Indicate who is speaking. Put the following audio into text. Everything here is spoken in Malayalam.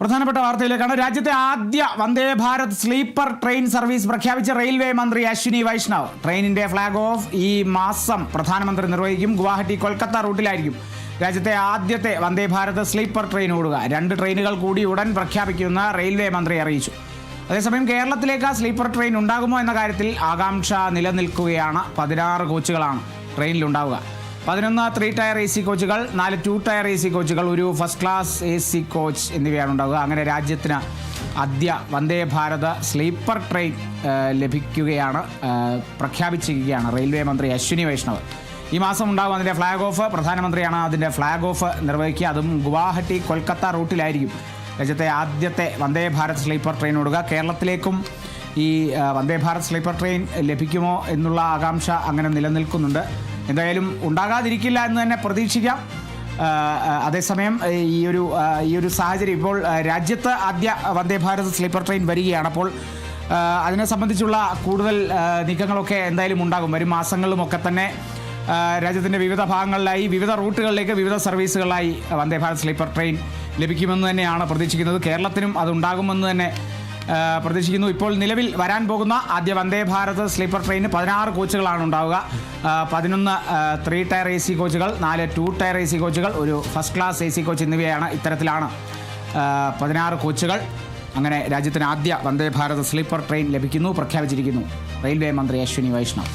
Speaker 1: പ്രധാനപ്പെട്ട വാർത്തയിലേക്കാണ്. രാജ്യത്തെ ആദ്യ Vande Bharat sleeper train service പ്രഖ്യാപിച്ച റെയിൽവേ മന്ത്രി അശ്വിനി വൈഷ്ണവ്. ട്രെയിനിന്റെ ഫ്ളാഗ് ഓഫ് ഈ മാസം പ്രധാനമന്ത്രി നിർവഹിക്കും. ഗുവാഹട്ടി കൊൽക്കത്ത റൂട്ടിലായിരിക്കും രാജ്യത്തെ ആദ്യത്തെ വന്ദേ ഭാരത് സ്ലീപ്പർ ട്രെയിൻ ഓടുക. രണ്ട് ട്രെയിനുകൾ കൂടി ഉടൻ പ്രഖ്യാപിക്കുമെന്ന് റെയിൽവേ മന്ത്രി അറിയിച്ചു. അതേസമയം കേരളത്തിലേക്ക് സ്ലീപ്പർ ട്രെയിൻ ഉണ്ടാകുമോ എന്ന കാര്യത്തിൽ ആകാംക്ഷ നിലനിൽക്കുകയാണ്. പതിനാറ് കോച്ചുകളാണ് ട്രെയിനിലുണ്ടാവുക. പതിനൊന്ന് ത്രീ ടയർ എ സി കോച്ചുകൾ നാല് ടു ടയർ എ സി കോച്ചുകൾ ഒരു first class A C coach എന്നിവയാണ് ഉണ്ടാവുക അങ്ങനെ രാജ്യത്തിന് ആദ്യ വന്ദേ ഭാരത് സ്ലീപ്പർ ട്രെയിൻ ലഭിക്കുകയാണ് പ്രഖ്യാപിച്ചിരിക്കുകയാണ് റെയിൽവേ മന്ത്രി അശ്വിനി വൈഷ്ണവ്. ഈ മാസം ഉണ്ടാകും അതിന്റെ ഫ്ലാഗ് ഓഫ് പ്രധാനമന്ത്രിയാണ് അതിന്റെ ഫ്ലാഗ് ഓഫ് നിർവഹിക്കുക. അതും ഗുവാഹട്ടി കൊൽക്കത്ത റൂട്ടിലായിരിക്കും രാജ്യത്തെ ആദ്യത്തെ വന്ദേ ഭാരത് സ്ലീപ്പർ ട്രെയിൻ ഓടുക. കേരളത്തിലേക്കും ഈ വന്ദേ ഭാരത് സ്ലീപ്പർ ട്രെയിൻ ലഭിക്കുമോ എന്നുള്ള ആകാംക്ഷ അങ്ങനെ നിലനിൽക്കുന്നുണ്ട്. എന്തായാലും ഉണ്ടാകാതിരിക്കില്ല എന്ന് തന്നെ പ്രതീക്ഷിക്കാം. അതേസമയം ഈ ഒരു ഈ ഒരു സാഹചര്യം ഇപ്പോൾ രാജ്യത്ത് ആദ്യ വന്ദേ ഭാരത് സ്ലീപ്പർ ട്രെയിൻ വരികയാണ്. അപ്പോൾ അതിനെ സംബന്ധിച്ചുള്ള കൂടുതൽ നീക്കങ്ങളൊക്കെ എന്തായാലും ഉണ്ടാകും. വരും മാസങ്ങളിലുമൊക്കെ തന്നെ രാജ്യത്തിന്റെ വിവിധ ഭാഗങ്ങളിലായി വിവിധ റൂട്ടുകളിലേക്ക് വിവിധ സർവീസുകളായി വന്ദേ ഭാരത് സ്ലീപ്പർ ട്രെയിൻ ലഭിക്കുമെന്ന് തന്നെയാണ് പ്രതീക്ഷിക്കുന്നത്. കേരളത്തിനും അതുണ്ടാകുമെന്ന് തന്നെ പ്രതീക്ഷിക്കുന്നു. ഇപ്പോൾ നിലവിൽ വരാൻ പോകുന്ന ആദ്യ വന്ദേ ഭാരത് സ്ലീപ്പർ ട്രെയിന് പതിനാറ് കോച്ചുകളാണ് ഉണ്ടാവുക. പതിനൊന്ന് ത്രീ ടയർ എ സി കോച്ചുകൾ നാല് ടു ടയർ എ സി കോച്ചുകൾ ഒരു first class A C coach എന്നിവയാണ് ഇത്തരത്തിലാണ്. പതിനാറ് കോച്ചുകൾ അങ്ങനെ രാജ്യത്തിന് ആദ്യ വന്ദേ ഭാരത് സ്ലീപ്പർ ട്രെയിൻ ലഭിക്കുന്നു പ്രഖ്യാപിച്ചിരിക്കുന്നു. റെയിൽവേ മന്ത്രി അശ്വിനി വൈഷ്ണവ്.